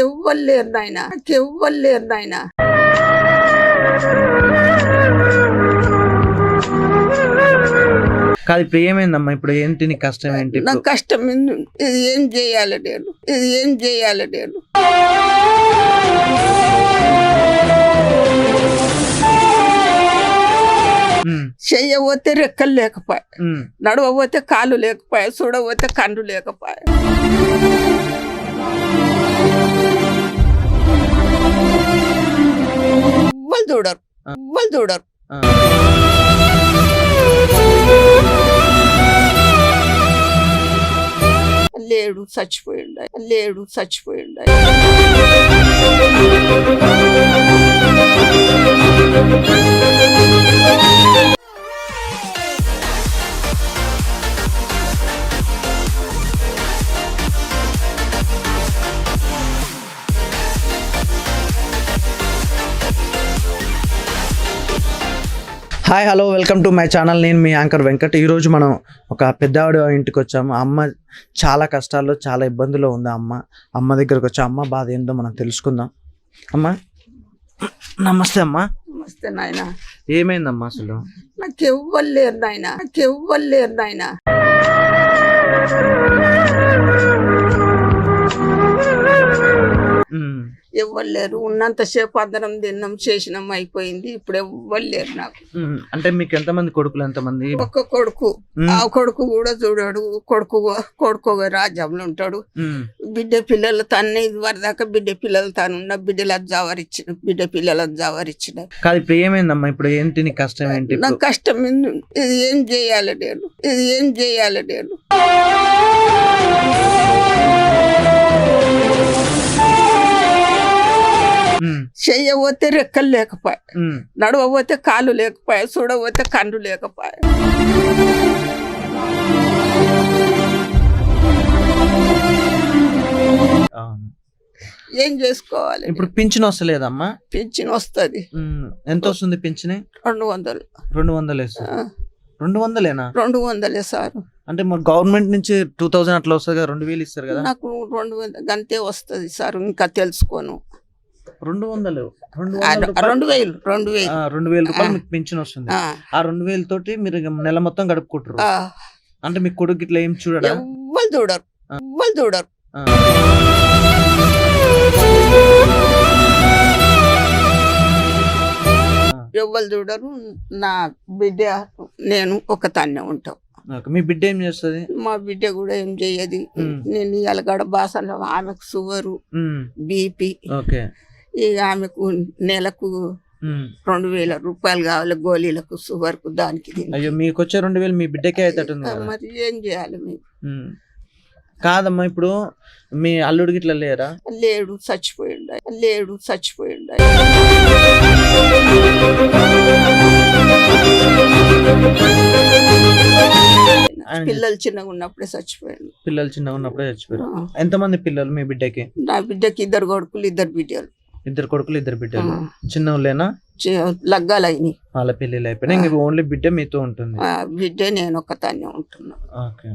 నాకెవ్వలేరు నాయన నాకెవ్వలేరు నాయన. కాదు ఇప్పుడు ఏమైందమ్మా? ఇప్పుడు ఏంటి నీ కష్టం ఏంటి నాకు కష్టం ఏంది? ఇది ఏం చేయాలి నేను? ఇది ఏం చేయాలి నేను? ఉమ్, చెయ్యబోతే రెక్కలు లేకపోయా ఉమ్, నడవబోతే కాళ్ళు లేకపోయా చూడబోతే కన్ను లేకపోయా ఎవ్వరు చూడరు. లేడు చచ్చిపోయిండు. లేడు చచ్చిపోయిండు. Hi hello welcome to my channel నేను మీ యాంకర్ వెంకట్. ఈరోజు మనం ఒక పెద్దవాడి ఇంటికి వచ్చాము అమ్మ చాలా కష్టాల్లో చాలా ఇబ్బందుల్లో ఉంది. అమ్మ అమ్మ దగ్గరకు వచ్చి అమ్మ బాధ ఏందో మనం తెలుసుకుందాం. అమ్మ నమస్తే అమ్మా. నమస్తే నాయన. ఏమైందమ్మా అసలు? నాకెవ్వరు లేరు నాయన. నాకెవ్వరు లేరు నాయన. ఎవ్వరు లేరు ఉన్నంతసేపు అందరం తిన్నాం చేసినాం అయిపోయింది. ఇప్పుడు ఎవ్వరు లేరు నాకు అంటే మీకు ఎంతమంది కొడుకులు ఎంతమంది? ఒక్క కొడుకు. ఆ కొడుకు కూడా చూడాడు. కొడుకు కొడుకు రాజ్యంలో ఉంటాడు. బిడ్డ పిల్లలు తన్ని వరదాకా బిడ్డ పిల్లలు తాను ఉన్న బిడ్డలకు జావరిచ్చిన బిడ్డ పిల్లలకు జావరిచ్చిన. కాదు ఇప్పుడు ఏమైందమ్మా? ఇప్పుడు ఏంటి నీ కష్టం ఏంటి? నాకు కష్టం? ఇది ఏం చేయాలి నేను? ఇది ఏం చేయాలి నేను? చెయ్యబోతే రెక్కలు లేకపోయా నడవబోతే కాళ్ళు లేకపోయా చూడబోతే కన్ను లేకపోయా. ఏం చేసుకోవాలి? ఇప్పుడు పింఛన్ వస్తలేదమ్మా? పింఛన్ వస్తుంది. ఎంత వస్తుంది పింఛన్? రెండు వందలు. రెండు వందలు రెండు వందలేనా? రెండు వందలే సారు. అంటే మరి గవర్నమెంట్ నుంచి టూ థౌసండ్ అట్లా వస్తుంది కదా రెండు వేలు ఇస్తారు కదా? నాకు రెండు వందలు గంతే వస్తుంది సార్. ఇంకా తెలుసుకోను. రెండు వందలు రెండు వేలు రెండు వేలు రెండు వేల రూపాయలు. మీకు పెన్షన్ వస్తుంది. ఆ, రెండు వేల తోటి మీరు నెల మొత్తం గడుపుకుంటారు. అంటే మీ కొడుకు ఇట్లా ఏం చూడడా? ఎవ్వరు చూడరు. ఎవ్వరు చూడరు. ఎవ్వరు చూడరు. నా బిడ్డ నేను ఒక తన్నే ఉంటాం. మీ బిడ్డ ఏం చేస్తుంది? మా బిడ్డ కూడా ఏం చెయ్యదు. నేను ఎలగడ బాసలో ఆమెకు షుగరు బీపీ. ఓకే. ఇక ఆమెకు నెలకు. రెండు వేల రూపాయలు కావాలి గోళీలకు షుగర్కు దానికి దీనికి. అయ్యో మీకు వచ్చే రెండు వేలు మీ బిడ్డకే అవుతుంది మరి ఏం చేయాలి మీకు. కాదమ్మా ఇప్పుడు మీ అల్లుడికి ఇట్లా లేరా? లేడు చచ్చిపోయిండు. లేడు చచ్చిపోయిండు. పిల్లలు చిన్నగా ఉన్నప్పుడే చచ్చిపోయాడు. పిల్లలు చిన్నగా ఉన్నప్పుడే చచ్చిపోయారు ఎంతమంది పిల్లలు మీ బిడ్డకి? నా బిడ్డకి ఇద్దరు కొడుకులు ఇద్దరు బిడ్డలు. ఇద్దరు కొడుకులు ఇద్దరు బిడ్డలు. చిన్న వాళ్ళేనా లగ్గాలైనవి వాళ్ళ పెళ్ళిళ్ళు అయిపోయినా ఇంక ఓన్లీ బిడ్డ మీతో ఉంటుంది. బిడ్డ నేను ఒక తానే ఉంటున్నా. ఓకే.